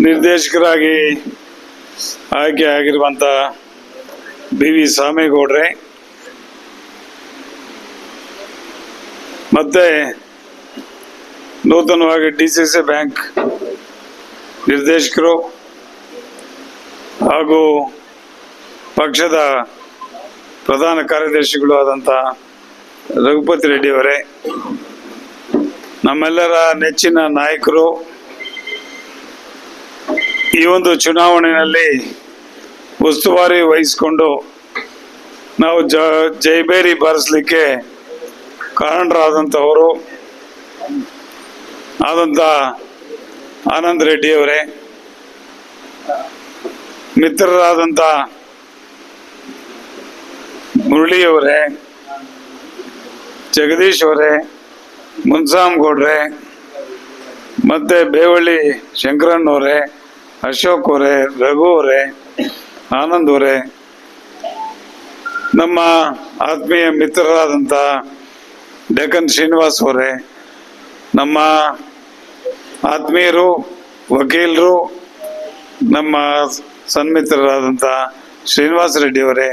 ನಿರ್ದೇಶಕರಾಗಿ ಆಯ್ಕೆ ಆಗಿರುವಂಥ ಬಿ ವಿ ಸ್ವಾಮೇಗೌಡ್ರೆ. ಮತ್ತೆ ನೂತನವಾಗಿ ಡಿ ಸಿ ಸಿ ಬ್ಯಾಂಕ್ ನಿರ್ದೇಶಕರು ಹಾಗೂ ಪಕ್ಷದ ಪ್ರಧಾನ ಕಾರ್ಯದರ್ಶಿಗಳು ಆದಂಥ ರಘುಪತಿ ರೆಡ್ಡಿಯವರೇ ನಮ್ಮೆಲ್ಲರ ನೆಚ್ಚಿನ ನಾಯಕರು ಈ ಒಂದು ಚುನಾವಣೆಯಲ್ಲಿ ಉಸ್ತುವಾರಿ ವಹಿಸಿಕೊಂಡು ನಾವು ಜ ಜೈಬೇರಿ ಬಾರಿಸಲಿಕ್ಕೆ ಕಾರಣರಾದಂಥವರು ಆದಂಥ ಆನಂದ್ ರೆಡ್ಡಿ ಅವರೇ, ಮಿತ್ರರಾದಂಥ ಮುರಳಿಯವರೇ ಜಗದೀಶ್ ಅವರೇ, ಮುನ್ಸಾಮ್ ಗೌಡ್ರೆ, ಮತ್ತೆ ಬೇವಳ್ಳಿ ಶಂಕರಣ್ಣವರೇ ಅಶೋಕ್ ಅವರೇ, ರಘು ಅವರೇ, ಆನಂದ್ ಅವರೇ, ನಮ್ಮ ಆತ್ಮೀಯ ಮಿತ್ರರಾದಂಥ ಡೆಕನ್ ಶ್ರೀನಿವಾಸ್ ಅವರೇ, ನಮ್ಮ ಆತ್ಮೀಯರು, ವಕೀಲರು, ನಮ್ಮ ಸನ್ಮಿತ್ರರಾದಂಥ ಶ್ರೀನಿವಾಸ ರೆಡ್ಡಿ ಅವರೇ,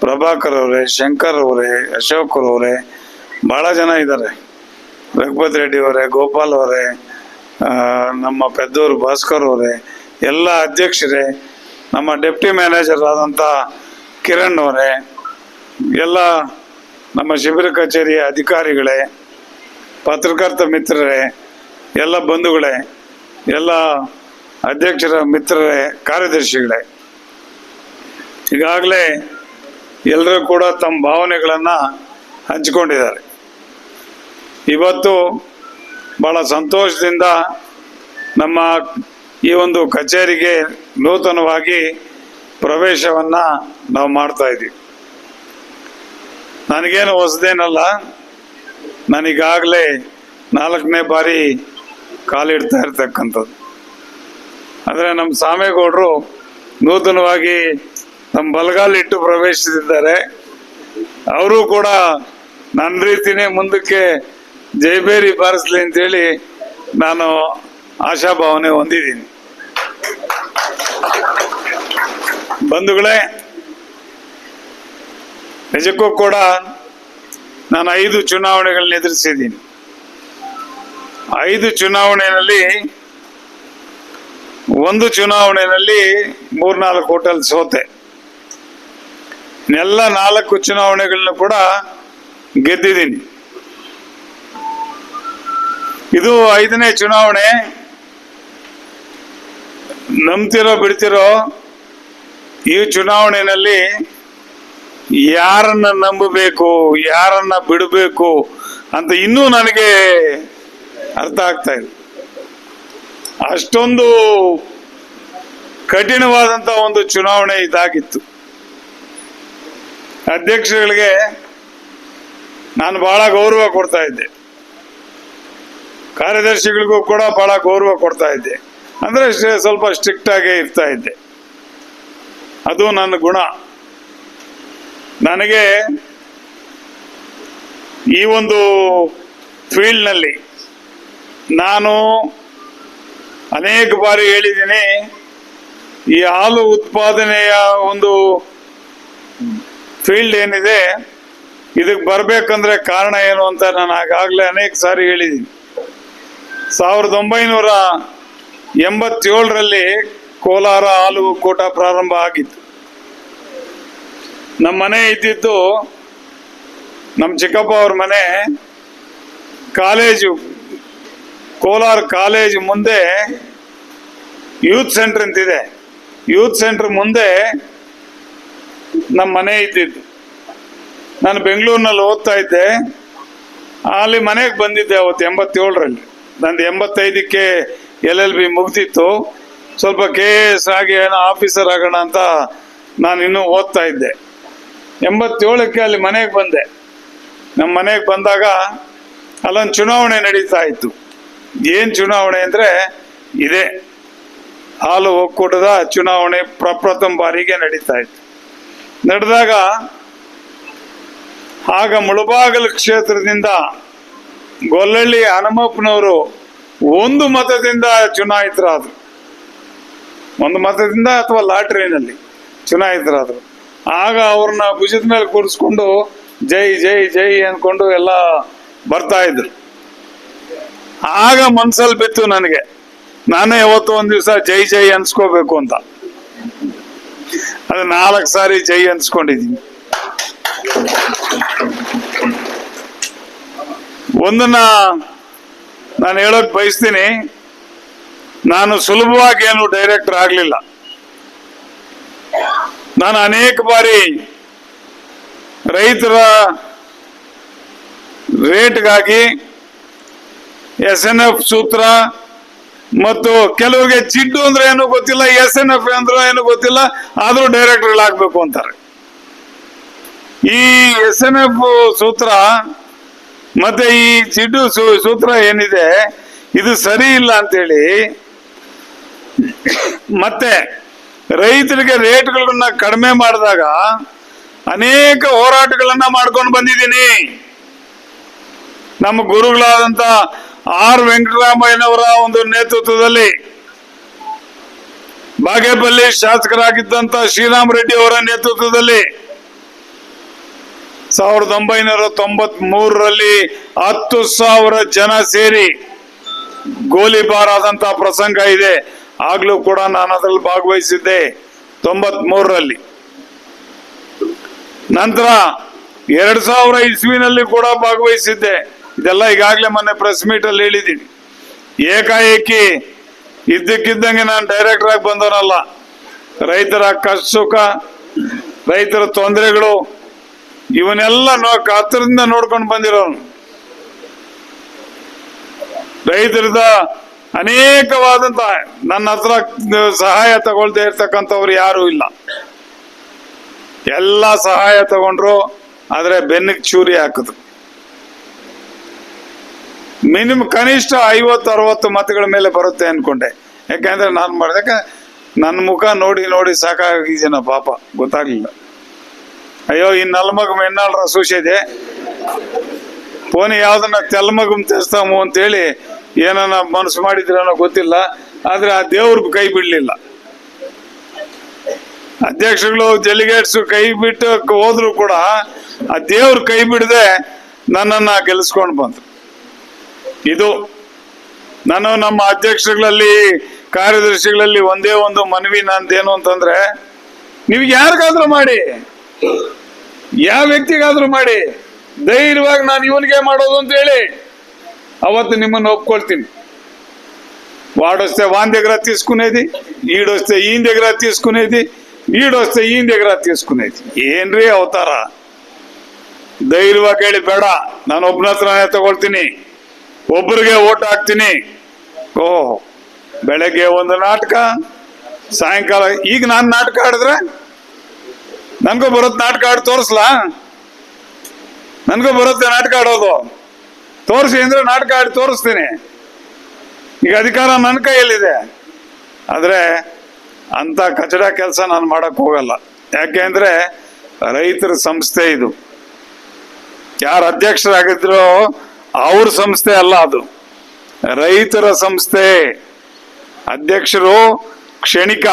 ಪ್ರಭಾಕರ್ ಅವರೇ, ಶಂಕರ್ ಅವರೇ, ಅಶೋಕ್ ಅವರೇ ಭಾಳ ಜನ ಇದ್ದಾರೆ. ರಘುಪತಿ ರೆಡ್ಡಿ ಅವರೇ, ಗೋಪಾಲ್ ಅವರೇ ನಮ್ಮ ಪೆದ್ದೂರು ಭಾಸ್ಕರ್ ಅವರೇ ಎಲ್ಲ ಅಧ್ಯಕ್ಷರೇ, ನಮ್ಮ ಡೆಪ್ಟಿ ಮ್ಯಾನೇಜರ್ ಆದಂಥ ಕಿರಣ್ ಅವರೇ, ಎಲ್ಲ ನಮ್ಮ ಶಿಬಿರ ಕಚೇರಿಯ ಅಧಿಕಾರಿಗಳೇ, ಪತ್ರಕರ್ತ ಮಿತ್ರರೇ, ಎಲ್ಲ ಬಂಧುಗಳೇ, ಎಲ್ಲ ಅಧ್ಯಕ್ಷರ ಮಿತ್ರರೇ, ಕಾರ್ಯದರ್ಶಿಗಳೇ, ಈಗಾಗಲೇ ಎಲ್ಲರೂ ಕೂಡ ತಮ್ಮ ಭಾವನೆಗಳನ್ನು ಹಂಚಿಕೊಂಡಿದ್ದಾರೆ. ಇವತ್ತು ಭಾಳ ಸಂತೋಷದಿಂದ ನಮ್ಮ ಈ ಒಂದು ಕಚೇರಿಗೆ ನೂತನವಾಗಿ ಪ್ರವೇಶವನ್ನು ನಾವು ಮಾಡ್ತಾ ಇದ್ದೀವಿ. ನನಗೇನು ಹೊಸದೇನಲ್ಲ ನನಗಾಗಲೇ ನಾಲ್ಕನೇ ಬಾರಿ ಕಾಲಿಡ್ತಾ ಇರ್ತಕ್ಕಂಥದ್ದು. ಆದರೆ ನಮ್ಮ ಸಾಮೇಗೌಡರು ನೂತನವಾಗಿ ನಮ್ಮ ಬಲಗಾಲಿಟ್ಟು ಪ್ರವೇಶಿಸಿದ್ದಾರೆ. ಅವರು ಕೂಡ ನನ್ನ ರೀತಿನೇ ಮುಂದಕ್ಕೆ ಜೈಬೇರಿ ಬಾರಿಸ್ಲಿ ಅಂತೇಳಿ ನಾನು ಆಶಾಭಾವನೆ ಹೊಂದಿದ್ದೀನಿ. ಬಂಧುಗಳೇ, ನಿಜಕ್ಕೂ ಕೂಡ ನಾನು ಐದು ಚುನಾವಣೆಗಳನ್ನ ಎದುರಿಸಿದ್ದೀನಿ. ಐದು ಚುನಾವಣೆಯಲ್ಲಿ, ಒಂದು ಚುನಾವಣೆಯಲ್ಲಿ ಮೂರ್ನಾಲ್ಕು ಹೋಟೆಲ್ ಸೋತೆ. ಎಲ್ಲ ನಾಲ್ಕು ಚುನಾವಣೆಗಳನ್ನ ಕೂಡ ಗೆದ್ದಿದ್ದೀನಿ. ಇದು ಐದನೇ ಚುನಾವಣೆ. ನಂಬ್ತಿರೋ, ಬಿಡ್ತಿರೋ ಈ ಚುನಾವಣೆಯಲ್ಲಿ ಯಾರನ್ನ ನಂಬಬೇಕು, ಯಾರನ್ನ ಬಿಡಬೇಕು ಅಂತ ಇನ್ನೂ ನನಗೆ ಅರ್ಥ ಆಗ್ತಾ ಇಲ್ಲ. ಅಷ್ಟೊಂದು ಕಠಿಣವಾದಂತ ಒಂದು ಚುನಾವಣೆ ಇದಾಗಿತ್ತು. ಅಧ್ಯಕ್ಷರುಗಳಿಗೆ ನಾನು ಬಹಳ ಗೌರವ ಕೊಡ್ತಾ ಇದ್ದೆ. ಕಾರ್ಯದರ್ಶಿಗಳಿಗೂ ಕೂಡ ಬಹಳ ಗೌರವ ಕೊಡ್ತಾ ಇದ್ದೆ. ಅಂದ್ರೆ ಸ್ವಲ್ಪ ಸ್ಟ್ರಿಕ್ಟ್ ಆಗೇ ಇರ್ತಾ ಇದ್ದೆ. ಅದು ನನ್ನ ಗುಣ. ನನಗೆ ಈ ಒಂದು ಫೀಲ್ಡ್ನಲ್ಲಿ ನಾನು ಅನೇಕ ಬಾರಿ ಹೇಳಿದ್ದೀನಿ, ಈ ಹಾಲು ಉತ್ಪಾದನೆಯ ಒಂದು ಫೀಲ್ಡ್ ಏನಿದೆ, ಇದಕ್ಕೆ ಬರಬೇಕಂದ್ರೆ ಕಾರಣ ಏನು ಅಂತ ನಾನು ಆಗಾಗಲೇ ಅನೇಕ ಸಾರಿ ಹೇಳಿದ್ದೀನಿ. ಸಾವಿರದ ಒಂಬೈನೂರ ಎಂಬತ್ತೇಳರಲ್ಲಿ ಕೋಲಾರ ಹಾಲು ಕೂಟ ಪ್ರಾರಂಭ ಆಗಿತ್ತು. ನಮ್ಮ ಮನೆ ಇದ್ದಿದ್ದು ನಮ್ಮ ಚಿಕ್ಕಪ್ಪ ಅವ್ರ ಮನೆ ಕಾಲೇಜು, ಕೋಲಾರ ಕಾಲೇಜು ಮುಂದೆ ಯೂತ್ ಸೆಂಟರ್ ಅಂತಿದೆ. ಯೂತ್ ಸೆಂಟರ್ ಮುಂದೆ ನಮ್ಮ ಮನೆ ಇದ್ದಿದ್ದು. ನಾನು ಬೆಂಗಳೂರಿನಲ್ಲಿ ಓದ್ತಾ ಇದ್ದೆ. ಅಲ್ಲಿ ಮನೆಗೆ ಬಂದಿದ್ದೆ ಅವತ್ತು ಎಂಬತ್ತೇಳರಲ್ಲಿ. ನಂದು ಎಂಬತ್ತೈದಕ್ಕೆ ಎಲ್ ಎಲ್ ಬಿ ಮುಗ್ದಿತ್ತು. ಸ್ವಲ್ಪ ಕೆ ಎಸ್ ಆಗಿ ಏನೋ ಆಫೀಸರ್ ಆಗೋಣ ಅಂತ ನಾನು ಇನ್ನೂ ಓದ್ತಾ ಇದ್ದೆ. ಎಂಬತ್ತೇಳಕ್ಕೆ ಅಲ್ಲಿ ಮನೆಗೆ ಬಂದೆ. ನಮ್ಮ ಮನೆಗೆ ಬಂದಾಗ ಅಲ್ಲೊಂದು ಚುನಾವಣೆ ನಡೀತಾ ಇತ್ತು. ಏನು ಚುನಾವಣೆ ಅಂದರೆ ಇದೆ ಹಾಲು ಒಕ್ಕೂಟದ ಚುನಾವಣೆ ಪ್ರಪ್ರಥಮ ಬಾರಿಗೆ ನಡೀತಾ ಇತ್ತು. ನಡೆದಾಗ ಆಗ ಮುಳಬಾಗಲು ಕ್ಷೇತ್ರದಿಂದ ಗೊಲ್ಲಳ್ಳಿ ಹನುಮಪ್ಪನವರು ಒಂದು ಮತದಿಂದ ಚುನಾಯಿತರಾದರು. ಒಂದು ಮತದಿಂದ ಅಥವಾ ಲಾಟ್ರಿನಲ್ಲಿ ಚುನಾಯಿತರಾದ್ರು ಆಗ ಅವ್ರನ್ನ ಭುಜದ ಮೇಲೆ ಕೂರಿಸ್ಕೊಂಡು ಜೈ ಜೈ ಜೈ ಅಂದ್ಕೊಂಡು ಎಲ್ಲ ಬರ್ತಾ ಇದ್ರು. ಆಗ ಮನ್ಸಲ್ಲಿ ಬಿತ್ತು ನನಗೆ. ನಾನೇ ಯಾವತ್ತು ಒಂದು ದಿವಸ ಜೈ ಜೈ ಅನ್ಸ್ಕೋಬೇಕು ಅಂತ. ಅದು ನಾಲ್ಕು ಸಾರಿ ಜೈ ಅನ್ಸ್ಕೊಂಡಿದ್ದೀನಿ ಒಂದನ್ನ ನಾನು ಹೇಳೋಕ್ ಬಯಸ್ತೀನಿ. ನಾನು ಸುಲಭವಾಗಿ ಏನು ಡೈರೆಕ್ಟರ್ ಆಗ್ಲಿಲ್ಲ. ನಾನು ಅನೇಕ ಬಾರಿ ರೈತರ ರೇಟ್ಗಾಗಿ ಎಸ್ ಎನ್ ಎಫ್ ಸೂತ್ರ ಮತ್ತು ಕೆಲವರಿಗೆ ಚಿಡ್ಡು ಅಂದ್ರೆ ಏನು ಗೊತ್ತಿಲ್ಲ ಎಸ್ ಎನ್ ಎಫ್ ಅಂದ್ರೆ ಏನು ಗೊತ್ತಿಲ್ಲ, ಆದ್ರೂ ಡೈರೆಕ್ಟರ್ಗಳಾಗಬೇಕು ಅಂತಾರೆ. ಈ ಎಸ್ ಎನ್ ಎಫ್ ಸೂತ್ರ ಮತ್ತೆ ಈ ಚಿಡ್ಡು ಸೂತ್ರ ಏನಿದೆ, ಇದು ಸರಿ ಇಲ್ಲ ಅಂತೇಳಿ ಮತ್ತೆ ರೈತರಿಗೆ ರೇಟ್ಗಳನ್ನ ಕಡಿಮೆ ಮಾಡಿದಾಗ ಅನೇಕ ಹೋರಾಟಗಳನ್ನ ಮಾಡ್ಕೊಂಡು ಬಂದಿದ್ದೀನಿ. ನಮ್ಮ ಗುರುಗಳಾದಂತ ಆರ್ ವೆಂಕಟರಾಮಯ್ಯನವರ ಒಂದು ನೇತೃತ್ವದಲ್ಲಿ ಬಾಗೇಪಲ್ಲಿ ಶಾಸಕರಾಗಿದ್ದಂತ ಶ್ರೀರಾಮ್ ರೆಡ್ಡಿ ಅವರ ನೇತೃತ್ವದಲ್ಲಿ ಸಾವಿರದ ಒಂಬೈನೂರ ತೊಂಬತ್ ಮೂರರಲ್ಲಿ ಹತ್ತು ಸಾವಿರ ಜನ ಸೇರಿ ಗೋಲಿಬಾರ್ ಪ್ರಸಂಗ ಇದೆ. ಆಗ್ಲೂ ಕೂಡ ನಾನು ಅದರಲ್ಲಿ ಭಾಗವಹಿಸಿದ್ದೆ ತೊಂಬತ್ ಮೂರರಲ್ಲಿ ನಂತರ ಎರಡ್ ಸಾವಿರ ಇಸ್ವಿನಲ್ಲಿ ಕೂಡ ಭಾಗವಹಿಸಿದ್ದೆ. ಇದೆಲ್ಲ ಈಗಾಗಲೇ ಮೊನ್ನೆ ಪ್ರೆಸ್ ಮೀಟ್ ಅಲ್ಲಿ ಹೇಳಿದ್ದೀನಿ. ಏಕಾಏಕಿ ಇದ್ದಕ್ಕಿದ್ದಂಗೆ ನಾನು ಡೈರೆಕ್ಟರ್ ಆಗಿ ಬಂದವನಲ್ಲ. ರೈತರ ಕಷ್ಟ ಸುಖ, ರೈತರ ತೊಂದರೆಗಳು, ಇವನ್ನೆಲ್ಲ ಹತ್ತಿರದಿಂದ ನೋಡ್ಕೊಂಡು ಬಂದಿರೋನು. ರೈತರದ ಅನೇಕವಾದಂತ ನನ್ನ ಹತ್ರ ಸಹಾಯ ತಗೊಳ್ದೇ ಇರ್ತಕ್ಕಂಥವ್ರು ಯಾರು ಇಲ್ಲ. ಎಲ್ಲ ಸಹಾಯ ತಗೊಂಡ್ರು, ಆದ್ರೆ ಬೆನ್ನಿಗೆ ಚೂರಿ ಹಾಕಿದ್ರು ಮಿನಿಮಮ್ ಕನಿಷ್ಠ ಐವತ್ತು, ಅರವತ್ತು ಮತಗಳ ಮೇಲೆ ಬರುತ್ತೆ ಅನ್ಕೊಂಡೆ. ಯಾಕಂದ್ರೆ ನಾನು ಮಾಡ್ದಕ್ಕೆ ನನ್ನ ಮುಖ ನೋಡಿ ನೋಡಿ ಸಾಕಾಗಿದ್ದೀನ ಪಾಪ, ಗೊತ್ತಾಗ್ಲಿಲ್ಲ. ಅಯ್ಯೋ, ಈ ನಲ್ಮಗ ಮೆನ್ನಾಳ್ರ ಸೂಸಿದೆ ಪೋನಿ ಯಾವ್ದನ್ನ ತೆಲ್ಮಗಮ್ ತೆಸ್ತಾಮು ಅಂತೇಳಿ ಏನನ್ನ ಮನಸ್ಸು ಮಾಡಿದ್ರೇನೋ ಗೊತ್ತಿಲ್ಲ, ಆದ್ರೆ ಆ ದೇವ್ರ ಕೈ ಬಿಡ್ಲಿಲ್ಲ. ಅಧ್ಯಕ್ಷಗಳು ಡೆಲಿಗೇಟ್ಸ್ ಕೈ ಬಿಟ್ಟು ಹೋದ್ರು ಕೂಡ ಆ ದೇವ್ರ ಕೈ ಬಿಡದೆ ನನ್ನನ್ನ ಗೆಲ್ಸ್ಕೊಂಡು ಬಂತು ಇದು ನಾನು ನಮ್ಮ ಅಧ್ಯಕ್ಷಗಳಲ್ಲಿ ಕಾರ್ಯದರ್ಶಿಗಳಲ್ಲಿ ಒಂದೇ ಒಂದು ಮನವಿ ನಂದೇನು ಅಂತಂದ್ರೆ, ನೀವು ಯಾರಿಗಾದ್ರೂ ಮಾಡಿ, ಯಾವ ವ್ಯಕ್ತಿಗಾದ್ರೂ ಮಾಡಿ, ಧೈರ್ಯವಾಗಿ ನಾನು ಇವನಿಗೆ ಮಾಡೋದು ಅಂತ ಹೇಳಿ. ಅವತ್ತು మిమ్మల్ని ಒಪ್ಕೊಳ್ತೀನಿ. వాడొస్తే ವಾನ್ దగ్గర తీసుకునేది ఈడొస్తే ಈ దగ్గర తీసుకునేది ఈడొస్తే ಈ దగ్గర తీసుకునేది ಏನ್ರಿ ಅವತಾರ? ಧೈರ್ಯವಾಗಿ ಹೇಳಿ, ಬೇಡ, ನಾನು ಒಬ್ಬನ ಹತ್ರನೇ ತಗೊಳ್ತೀನಿ. ಒಬ್ಬರಿಗೆ ಓಟ್ ಹಾಕ್ತೀನಿ. ಓ ಬೆಳಗ್ಗೆ ಒಂದು ನಾಟಕ, ಸಾಯಂಕಾಲ, ಈಗ ನಾನು ನಾಟಕ ಆಡಿದ್ರೆ? ನನಗೂ ಬರುತ್ತೆ ನಾಟಕ ಆಡಿ ತೋರಿಸ್ಲಾ? ನನಗೂ ಬರುತ್ತೆ ನಾಟಕ ಆಡೋದು. ತೋರಿಸಿ ಅಂದ್ರೆ ನಾಟಕ ಆಡಿ ತೋರಿಸ್ತೀನಿ. ಈಗ ಅಧಿಕಾರ ನನ್ನ ಕೈಯಲ್ಲಿದೆ. ಆದ್ರೆ ಅಂತ ಕಚಡ ಕೆಲಸ ನಾನು ಮಾಡಕ್ ಹೋಗಲ್ಲ. ಅಂದರೆ ರೈತರ ಸಂಸ್ಥೆ ಇದು. ಯಾರು ಅಧ್ಯಕ್ಷರಾಗಿದ್ರು ಅವ್ರ ಸಂಸ್ಥೆ ಅಲ್ಲ ಅದು. ರೈತರ ಸಂಸ್ಥೆ. ಅಧ್ಯಕ್ಷರು ಕ್ಷಣಿಕ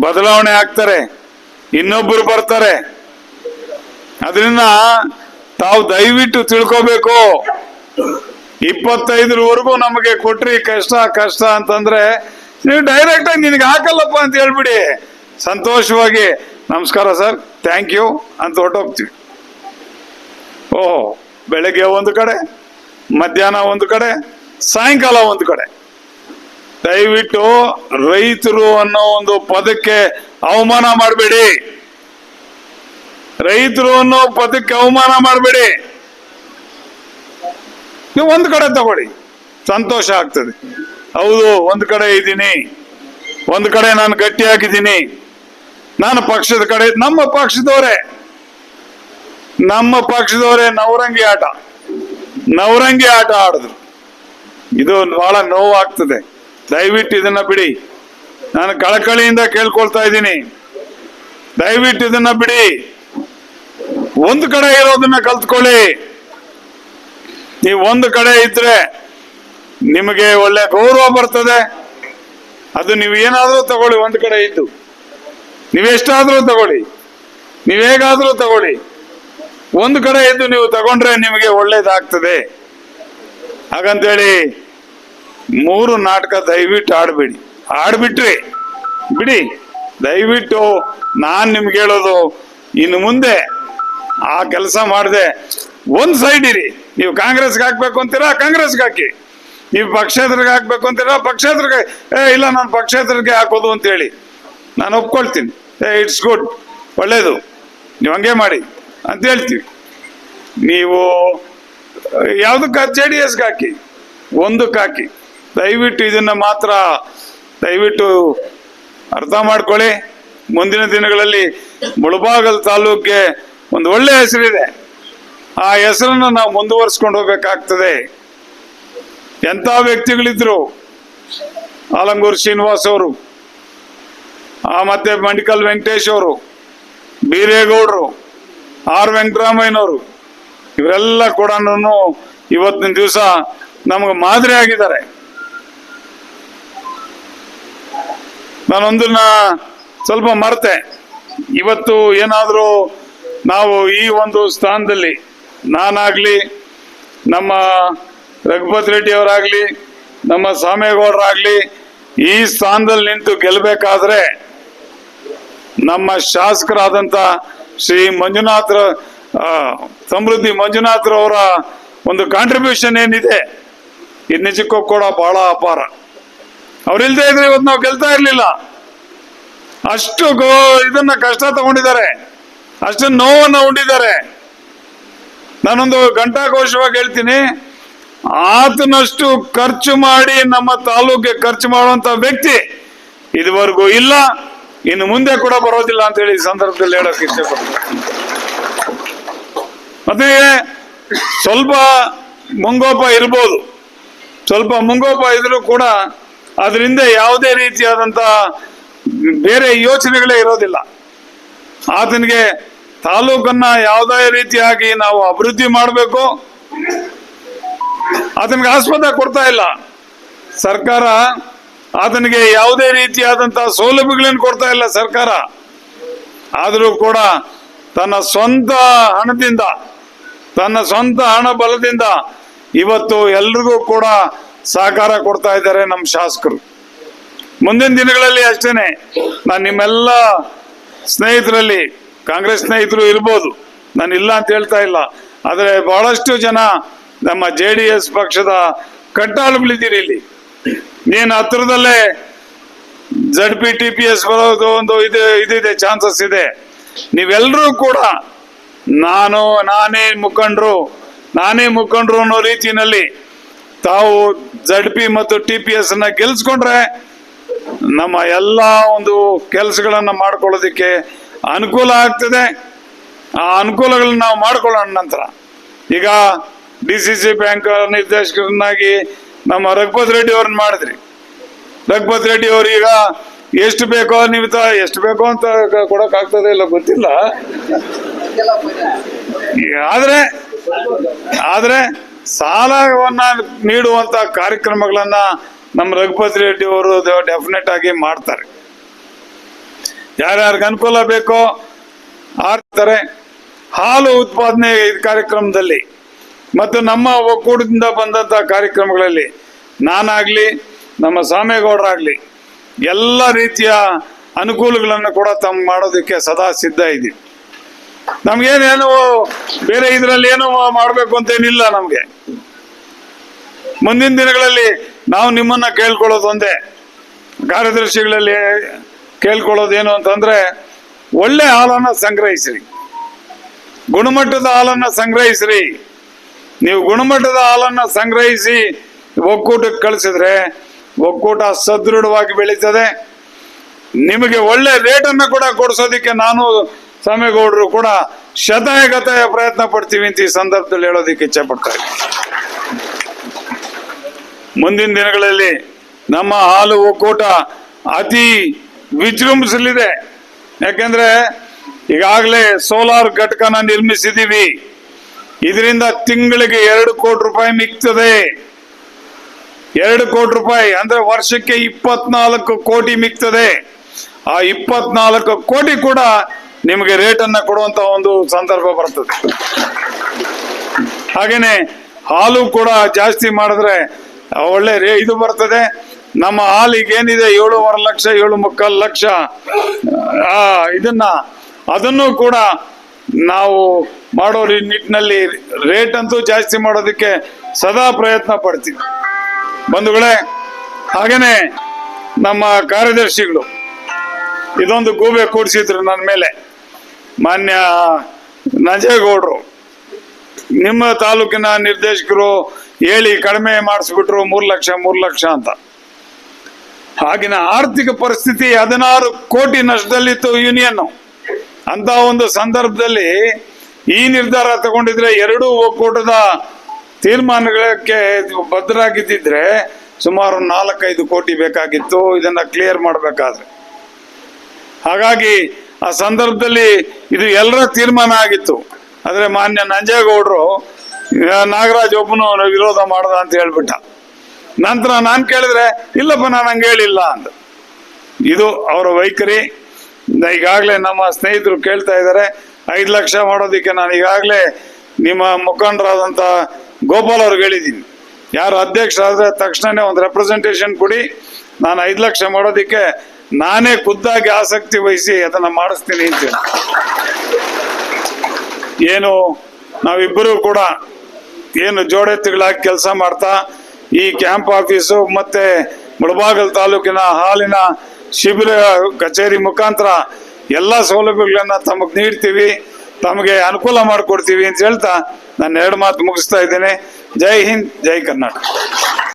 ಬದಲಾವಣೆ ಆಗ್ತಾರೆ. ಇನ್ನೊಬ್ಬರು ಬರ್ತಾರೆ. ಅದರಿಂದ ತಾವು ದಯವಿಟ್ಟು ತಿಳ್ಕೊಬೇಕು. ಇಪ್ಪತ್ತೈದರವರೆಗೂ ನಮಗೆ ಕೊಟ್ರಿ ಕಷ್ಟ ಕಷ್ಟ ಅಂತಂದ್ರೆ ನೀವು ಡೈರೆಕ್ಟ್ ಆಗಿ ನಿನಗೆ ಹಾಕಲ್ಲಪ್ಪ ಅಂತ ಹೇಳ್ಬಿಡಿ. ಸಂತೋಷವಾಗಿ, ನಮಸ್ಕಾರ ಸರ್ ಥ್ಯಾಂಕ್ ಯು ಅಂತ ಹೊರಟೋಗ್ತೀವಿ. ಓಹೋ, ಬೆಳಗ್ಗೆ ಒಂದು ಕಡೆ, ಮಧ್ಯಾಹ್ನ ಒಂದು ಕಡೆ, ಸಾಯಂಕಾಲ ಒಂದು ಕಡೆ. ದಯವಿಟ್ಟು ರೈತರು ಅನ್ನೋ ಒಂದು ಪದಕ್ಕೆ ಅವಮಾನ ಮಾಡಬೇಡಿ. ರೈತರು ಅನ್ನೋ ಪದಕ್ಕೆ ಅವಮಾನ ಮಾಡಬೇಡಿ. ನೀವು ಒಂದು ಕಡೆ ತಗೊಳ್ಳಿ. ಸಂತೋಷ ಆಗ್ತದೆ. ಹೌದು, ಒಂದು ಕಡೆ ಇದ್ದೀನಿ. ಒಂದು ಕಡೆ ನಾನು ಗಟ್ಟಿಯಾಗಿದ್ದೀನಿ ನಾನು ಪಕ್ಷದ ಕಡೆ, ನಮ್ಮ ಪಕ್ಷದವರೇ. ನಮ್ಮ ಪಕ್ಷದವರೇ ನವರಂಗಿ ಆಟ. ನವರಂಗಿ ಆಟ ಆಡಿದ್ರು. ಇದು ಬಹಳ ನೋವಾಗ್ತದೆ. ದಯವಿಟ್ಟು ಇದನ್ನ ಬಿಡಿ. ನಾನು ಕಳಕಳಿಯಿಂದ ಕೇಳ್ಕೊಳ್ತಾ ಇದ್ದೀನಿ. ದಯವಿಟ್ಟು ಇದನ್ನ ಬಿಡಿ. ಒಂದು ಕಡೆ ಇರೋದನ್ನ ಕಲ್ತ್ಕೊಳ್ಳಿ. ನೀವು ಒಂದು ಕಡೆ ಇದ್ರೆ ನಿಮಗೆ ಒಳ್ಳೆ ಗೌರವ ಬರ್ತದೆ. ಅದು ನೀವು ಏನಾದರೂ ತಗೊಳ್ಳಿ, ಒಂದು ಕಡೆ ಇದ್ದು. ನೀವೆಷ್ಟಾದರೂ ತಗೊಳ್ಳಿ. ನೀವು ಹೇಗಾದರೂ ತಗೊಳ್ಳಿ. ಒಂದು ಕಡೆ ಇದ್ದು ನೀವು ತಗೊಂಡ್ರೆ ನಿಮಗೆ ಒಳ್ಳೇದಾಗ್ತದೆ. ಹಾಗಂತೇಳಿ, ಮೂರು ನಾಟಕ ದಯವಿಟ್ಟು ಆಡ್ಬೇಡಿ. ಆಡ್ಬಿಟ್ರಿ, ಬಿಡಿ. ದಯವಿಟ್ಟು ನಾನು ನಿಮ್ಗೆ ಹೇಳೋದು, ಇನ್ನು ಮುಂದೆ ಆ ಕೆಲಸ ಮಾಡದೆ. ಒಂದ್ ಸೈಡ್ ಇರಿ. ನೀವು ಕಾಂಗ್ರೆಸ್ಗೆ ಹಾಕ್ಬೇಕು ಅಂತೀರಾ, ಕಾಂಗ್ರೆಸ್ಗೆ ಹಾಕಿ. ನೀವು ಪಕ್ಷೇತರಿಗೆ ಹಾಕ್ಬೇಕು ಅಂತೀರಾ, ಪಕ್ಷೇತರಿಗೆ ಏ, ಇಲ್ಲ, ನಾನು ಪಕ್ಷೇತರಿಗೆ ಹಾಕೋದು ಅಂತೇಳಿ. ನಾನು ಒಪ್ಕೊಳ್ತೀನಿ. ಏ ಇಟ್ಸ್ ಗುಡ್ ಒಳ್ಳೇದು. ನೀವು ಹಂಗೆ ಮಾಡಿ ಅಂತ ಹೇಳ್ತೀವಿ. ನೀವು, ಯಾವುದಕ್ಕೆ ಜೆ ಡಿ ಎಸ್ಗೆ ಹಾಕಿ. ಒಂದಕ್ಕೆ ಹಾಕಿ. ದಯವಿಟ್ಟು ಇದನ್ನ ಮಾತ್ರ ದಯವಿಟ್ಟು ಅರ್ಥ ಮಾಡ್ಕೊಳ್ಳಿ. ಮುಂದಿನ ದಿನಗಳಲ್ಲಿ ಮುಳಬಾಗಲ್ ತಾಲೂಕ್ಗೆ ಒಂದು ಒಳ್ಳೆ ಹೆಸರಿದೆ. ಆ ಹೆಸರನ್ನು ನಾವು ಮುಂದುವರಿಸ್ಕೊಂಡು ಹೋಗ್ಬೇಕಾಗ್ತದೆ. ಎಂಥ ವ್ಯಕ್ತಿಗಳಿದ್ರು? ಆಲಂಗೂರು ಶ್ರೀನಿವಾಸ್ ಅವರು, ಆ ಮತ್ತೆ ಮಂಡಿಕಲ್ ವೆಂಕಟೇಶ್ ಅವರು, ಬೀರೇಗೌಡರು, ಆರ್ ವೆಂಕಟರಾಮಯ್ಯನವರು, ಇವರೆಲ್ಲ ಕೂಡ ಇವತ್ತಿನ ದಿವಸ ನಮಗೆ ಮಾದರಿ ಆಗಿದ್ದಾರೆ. ನಾನೊಂದನ್ನ ಸ್ವಲ್ಪ ಮರ್ತೆ. ಇವತ್ತು ಏನಾದರೂ ನಾವು ಈ ಒಂದು ಸ್ಥಾನದಲ್ಲಿ ನಾನಾಗ್ಲಿ, ನಮ್ಮ ರಘುಪತ್ ರೆಡ್ಡಿ ಅವರಾಗ್ಲಿ, ನಮ್ಮ ಸ್ವಾಮೇಗೌಡರಾಗಲಿ ಈ ಸ್ಥಾನದಲ್ಲಿ ನಿಂತು ಗೆಲ್ಲಬೇಕಾದ್ರೆ ನಮ್ಮ ಶಾಸಕರಾದಂತ ಶ್ರೀ ಮಂಜುನಾಥ್ ಸಮೃದ್ಧಿ ಮಂಜುನಾಥ್ರವರ ಒಂದು ಕಾಂಟ್ರಿಬ್ಯೂಷನ್ ಏನಿದೆ ಇದು ನಿಜಕ್ಕೂ ಕೂಡ ಬಹಳ ಅಪಾರ. ಅವ್ರಿಲ್ದೇ ಇದ್ರೆ ಇವತ್ತು ನಾವು ಗೆಲ್ತಾ ಇರಲಿಲ್ಲ. ಅಷ್ಟು ಇದನ್ನ ಕಷ್ಟ ತಗೊಂಡಿದ್ದಾರೆ. ಅಷ್ಟು ನೋವನ್ನು ಉಂಡಿದ್ದಾರೆ. ನಾನೊಂದು ಘಂಟಾಘೋಷವಾಗಿ ಹೇಳ್ತೀನಿ. ಆತನಷ್ಟು ಖರ್ಚು ಮಾಡಿ ನಮ್ಮ ತಾಲೂಕಿಗೆ ಖರ್ಚು ಮಾಡುವಂತ ವ್ಯಕ್ತಿ ಇದುವರೆಗೂ ಇಲ್ಲ. ಇನ್ನು ಮುಂದೆ ಕೂಡ ಬರೋದಿಲ್ಲ ಅಂತ ಹೇಳಿ ಈ ಸಂದರ್ಭದಲ್ಲಿ ಹೇಳಕ್ ಇಷ್ಟಪಡ್ತೀನಿ. ಮತ್ತೆ ಸ್ವಲ್ಪ ಮುಂಗೋಪ ಇರ್ಬೋದು. ಸ್ವಲ್ಪ ಮುಂಗೋಪ ಇದ್ರೂ ಕೂಡ ಅದರಿಂದ ಯಾವುದೇ ರೀತಿಯಾದಂತ ಬೇರೆ ಯೋಚನೆಗಳೇ ಇರೋದಿಲ್ಲ. ಆತನಿಗೆ ತಾಲೂಕನ್ನ ಯಾವುದೇ ರೀತಿಯಾಗಿ ನಾವು ಅಭಿವೃದ್ಧಿ ಮಾಡಬೇಕು. ಆತನಿಗೆ ಆಸ್ಪತ್ರೆ ಕೊಡ್ತಾ ಇಲ್ಲ. ಸರ್ಕಾರ ಆತನಿಗೆ ಯಾವುದೇ ರೀತಿಯಾದಂತಹ ಸೌಲಭ್ಯಗಳನ್ನು ಕೊಡ್ತಾ ಇಲ್ಲ ಸರ್ಕಾರ. ಆದರೂ ಕೂಡ ತನ್ನ ಸ್ವಂತ ಹಣದಿಂದ, ತನ್ನ ಸ್ವಂತ ಹಣ ಬಲದಿಂದ ಇವತ್ತು ಎಲ್ರಿಗೂ ಕೂಡ ಸಹಕಾರ ಕೊಡ್ತಾ ಇದ್ದಾರೆ ನಮ್ಮ ಶಾಸಕರು. ಮುಂದಿನ ದಿನಗಳಲ್ಲಿ ಅಷ್ಟೇನೆ. ನಾನು ನಿಮ್ಮೆಲ್ಲ ಸ್ನೇಹಿತರಲ್ಲಿ ಕಾಂಗ್ರೆಸ್ ಸ್ನೇಹಿತರು ಇರ್ಬೋದು. ನಾನು ಇಲ್ಲ ಅಂತ ಹೇಳ್ತಾ ಇಲ್ಲ. ಆದರೆ ಬಹಳಷ್ಟು ಜನ ನಮ್ಮ ಜೆ ಡಿ ಎಸ್ ಪಕ್ಷದ ಕಟ್ಟಾಳುಗಳಿದ್ದೀರಿ ಇಲ್ಲಿ. ನೀನು ಹತ್ರದಲ್ಲೇ Z P T P S ಬರೋದು ಒಂದು ಇದು, ಇದಿದೆ ಚಾನ್ಸಸ್ ಇದೆ. ನೀವೆಲ್ಲರೂ ಕೂಡ ನಾನು, ನಾನೇ ಮುಖಂಡರು ನಾನೇ ಮುಖಂಡರು ಅನ್ನೋ ರೀತಿಯಲ್ಲಿ ತಾವು ಜಡ್ ಪಿ ಮತ್ತು ಟಿ ಪಿ ಎಸ್ ಅನ್ನ ಗೆಲ್ಸ್ಕೊಂಡ್ರೆ ನಮ್ಮ ಎಲ್ಲ ಒಂದು ಕೆಲಸಗಳನ್ನು ಮಾಡ್ಕೊಳ್ಳೋದಕ್ಕೆ ಅನುಕೂಲ ಆಗ್ತದೆ. ಆ ಅನುಕೂಲಗಳನ್ನ ನಾವು ಮಾಡ್ಕೊಳ್ಳೋಣ ನಂತರ. ಈಗ ಡಿ ಸಿ ಸಿ ಬ್ಯಾಂಕ್ ನಿರ್ದೇಶಕರನ್ನಾಗಿ ನಮ್ಮ ರಘುಪತ್ ರೆಡ್ಡಿ ಅವ್ರನ್ನ ಮಾಡಿದ್ರಿ. ರಘುಪತ್ ರೆಡ್ಡಿ ಅವರು ಈಗ ಎಷ್ಟು ಬೇಕೋ ನೀವು ತ- ಎಷ್ಟು ಬೇಕೋ ಅಂತ ಕೊಡಕ್ ಆಗ್ತದೆ ಇಲ್ಲ ಗೊತ್ತಿಲ್ಲ. ಆದ್ರೆ ಆದ್ರೆ ಸಾಲವನ್ನ ನೀಡುವಂತ ಕಾರ್ಯಕ್ರಮಗಳನ್ನ ನಮ್ಮ ರಘುಪತಿ ರೆಡ್ಡಿ ಅವರು ಡೆಫಿನೆಟ್ ಆಗಿ ಮಾಡ್ತಾರೆ. ಯಾರ್ಯಾರಿಗೆ ಅನುಕೂಲ ಬೇಕೋ ಆಡ್ತಾರೆ. ಹಾಲು ಉತ್ಪಾದನೆ ಕಾರ್ಯಕ್ರಮದಲ್ಲಿ ಮತ್ತು ನಮ್ಮ ಒಕ್ಕೂಟದಿಂದ ಬಂದಂತ ಕಾರ್ಯಕ್ರಮಗಳಲ್ಲಿ ನಾನಾಗ್ಲಿ, ನಮ್ಮ ಸ್ವಾಮೇಗೌಡರಾಗಲಿ ಎಲ್ಲ ರೀತಿಯ ಅನುಕೂಲಗಳನ್ನು ಕೂಡ ತಮ್ಮ ಮಾಡೋದಕ್ಕೆ ಸದಾ ಸಿದ್ಧ ಇದ್ದೀವಿ. ನಮ್ಗೇನೇನು ಬೇರೆ ಇದರಲ್ಲಿ ಏನು ಮಾಡಬೇಕು ಅಂತೇನಿಲ್ಲ ನಮ್ಗೆ. ಮುಂದಿನ ದಿನಗಳಲ್ಲಿ ನಾವು ನಿಮ್ಮನ್ನ ಕೇಳ್ಕೊಳ್ಳೋದು ಒಂದೇ. ಕಾರ್ಯದರ್ಶಿಗಳಲ್ಲಿ ಕೇಳ್ಕೊಳ್ಳೋದೇನು ಅಂತಂದ್ರೆ, ಒಳ್ಳೆ ಹಾಲನ್ನು ಸಂಗ್ರಹಿಸ್ರಿ. ಗುಣಮಟ್ಟದ ಹಾಲನ್ನು ಸಂಗ್ರಹಿಸ್ರಿ. ನೀವು ಗುಣಮಟ್ಟದ ಹಾಲನ್ನು ಸಂಗ್ರಹಿಸಿ ಒಕ್ಕೂಟಕ್ಕೆ ಕಳಿಸಿದ್ರೆ, ಒಕ್ಕೂಟ ಸದೃಢವಾಗಿ ಬೆಳೀತದೆ. ನಿಮಗೆ ಒಳ್ಳೆ ರೇಟನ್ನು ಕೂಡ ಕೊಡಿಸೋದಕ್ಕೆ ನಾನು ಸ್ವಾಮಿಗೌಡರು ಕೂಡ ಶತಾಯಗತಾಯ ಪ್ರಯತ್ನ ಪಡ್ತೀವಿ ಅಂತ ಈ ಸಂದರ್ಭದಲ್ಲಿ ಹೇಳೋದಕ್ಕೆ ಇಚ್ಛೆ ಪಡ್ತಾ ಇದ್ದೀನಿ. ಮುಂದಿನ ದಿನಗಳಲ್ಲಿ ನಮ್ಮ ಹಾಲು ಒಕ್ಕೂಟ ಅತಿ ವಿಜೃಂಭಿಸಲಿದೆ. ಯಾಕೆಂದ್ರೆ ಈಗಾಗಲೇ ಸೋಲಾರ್ ಘಟಕನ ನಿರ್ಮಿಸಿದೀವಿ ಇದರಿಂದ ತಿಂಗಳಿಗೆ ಎರಡು ಕೋಟಿ ರೂಪಾಯಿ ಮಿಗ್ತದೆ ಎರಡು ಕೋಟಿ ರೂಪಾಯಿ ಅಂದ್ರೆ ವರ್ಷಕ್ಕೆ ಇಪ್ಪತ್ನಾಲ್ಕು ಕೋಟಿ ಮಿಗ್ತದೆ ಆ ಇಪ್ಪತ್ನಾಲ್ಕು ಕೋಟಿ ಕೂಡ ನಿಮಗೆ ರೇಟ್ ಅನ್ನ ಕೊಡುವಂತ ಒಂದು ಸಂದರ್ಭ ಬರ್ತದೆ. ಹಾಗೇನೆ ಹಾಲು ಕೂಡ ಜಾಸ್ತಿ ಮಾಡಿದ್ರೆ ಒಳ್ಳೆ ರೇ ಇದು ಬರ್ತದೆ. ನಮ್ಮ ಹಾಲಿಗೆ ಏನಿದೆ? ಏಳೂವರೆ ಲಕ್ಷ ಏಳು ಮುಕ್ಕಾಲು ಲಕ್ಷ ಇದನ್ನ, ಅದನ್ನು ಕೂಡ ನಾವು ಮಾಡೋ ನಿಟ್ಟಿನಲ್ಲಿ ರೇಟ್ ಅಂತೂ ಜಾಸ್ತಿ ಮಾಡೋದಕ್ಕೆ ಸದಾ ಪ್ರಯತ್ನ ಪಡ್ತೀವಿ. ಬಂಧುಗಳೇ, ಹಾಗೇನೆ ನಮ್ಮ ಕಾರ್ಯದರ್ಶಿಗಳು, ಇದೊಂದು ಗೂಬೆ ಕೂಡಿಸಿದ್ರು ನನ್ನ ಮೇಲೆ. ಮಾನ್ಯ ನಂಜೇಗೌಡರು, ನಿಮ್ಮ ತಾಲೂಕಿನ ನಿರ್ದೇಶಕರು ಹೇಳಿ ಕಡಿಮೆ ಮಾಡಿಸ್ಬಿಟ್ರು ಮೂರು ಲಕ್ಷ ಮೂರು ಲಕ್ಷ ಅಂತ. ಆಗಿನ ಆರ್ಥಿಕ ಪರಿಸ್ಥಿತಿ ಹದಿನಾರು ಕೋಟಿ ನಷ್ಟದಲ್ಲಿತ್ತು ಯೂನಿಯನ್. ಅಂತ ಒಂದು ಸಂದರ್ಭದಲ್ಲಿ ಈ ನಿರ್ಧಾರ ತಗೊಂಡಿದ್ರೆ ಎರಡೂ ಒಕ್ಕೂಟದ ತೀರ್ಮಾನಗಳಕ್ಕೆ ಭದ್ರಾಗಿದ್ದಿದ್ರೆ ಸುಮಾರು ನಾಲ್ಕೈದು ಕೋಟಿ ಬೇಕಾಗಿತ್ತು, ಇದನ್ನ ಕ್ಲಿಯರ್ ಮಾಡಬೇಕಾದ್ರೆ. ಹಾಗಾಗಿ ಆ ಸಂದರ್ಭದಲ್ಲಿ ಇದು ಎಲ್ಲರ ತೀರ್ಮಾನ ಆಗಿತ್ತು. ಆದರೆ ಮಾನ್ಯ ನಂಜೇಗೌಡರು ನಾಗರಾಜ್ ಒಬ್ಬನು ವಿರೋಧ ಮಾಡದ ಅಂತ ಹೇಳ್ಬಿಟ್ಟ. ನಂತರ ನಾನು ಕೇಳಿದ್ರೆ, ಇಲ್ಲಪ್ಪ, ನಾನು ಹಂಗೆ ಹೇಳಿಲ್ಲ ಅಂತ ಇದು ಅವರ ವೈಖರಿ. ಈಗಾಗಲೇ ನಮ್ಮ ಸ್ನೇಹಿತರು ಕೇಳ್ತಾ ಇದ್ದಾರೆ, ಐದು ಲಕ್ಷ ಮಾಡೋದಕ್ಕೆ ನಾನು ಈಗಾಗಲೇ ನಿಮ್ಮ ಮುಖಂಡರಾದಂಥ ಗೋಪಾಲ್ ಅವ್ರಿಗೆ ಹೇಳಿದ್ದೀನಿ. ಯಾರು ಅಧ್ಯಕ್ಷರಾದ್ರೆ ತಕ್ಷಣನೇ ಒಂದು ರೆಪ್ರೆಸೆಂಟೇಷನ್ ಕೊಡಿ, ನಾನು ಐದು ಲಕ್ಷ ಮಾಡೋದಕ್ಕೆ ನಾನೇ ಖುದ್ದಾಗಿ ಆಸಕ್ತಿ ವಹಿಸಿ ಅದನ್ನು ಮಾಡಿಸ್ತೀನಿ ಅಂತ ಏನು, ನಾವಿಬ್ಬರೂ ಕೂಡ ಏನು ಜೋಡೆತ್ತುಗಳಾಗಿ ಕೆಲಸ ಮಾಡ್ತಾ ಈ ಕ್ಯಾಂಪ್ ಆಫೀಸು ಮತ್ತೆ ಮುಳಬಾಗಲ್ ತಾಲೂಕಿನ ಹಾಲಿನ ಶಿಬಿರ ಕಚೇರಿ ಮುಖಾಂತರ ಎಲ್ಲ ಸೌಲಭ್ಯಗಳನ್ನ ತಮಗೆ ನೀಡ್ತೀವಿ, ತಮಗೆ ಅನುಕೂಲ ಮಾಡಿಕೊಡ್ತೀವಿ ಅಂತ ಹೇಳ್ತಾ ನಾನು ಎರಡು ಮಾತು ಮುಗಿಸ್ತಾ ಇದ್ದೇನೆ. ಜೈ ಹಿಂದ್, ಜೈ ಕರ್ನಾಟಕ.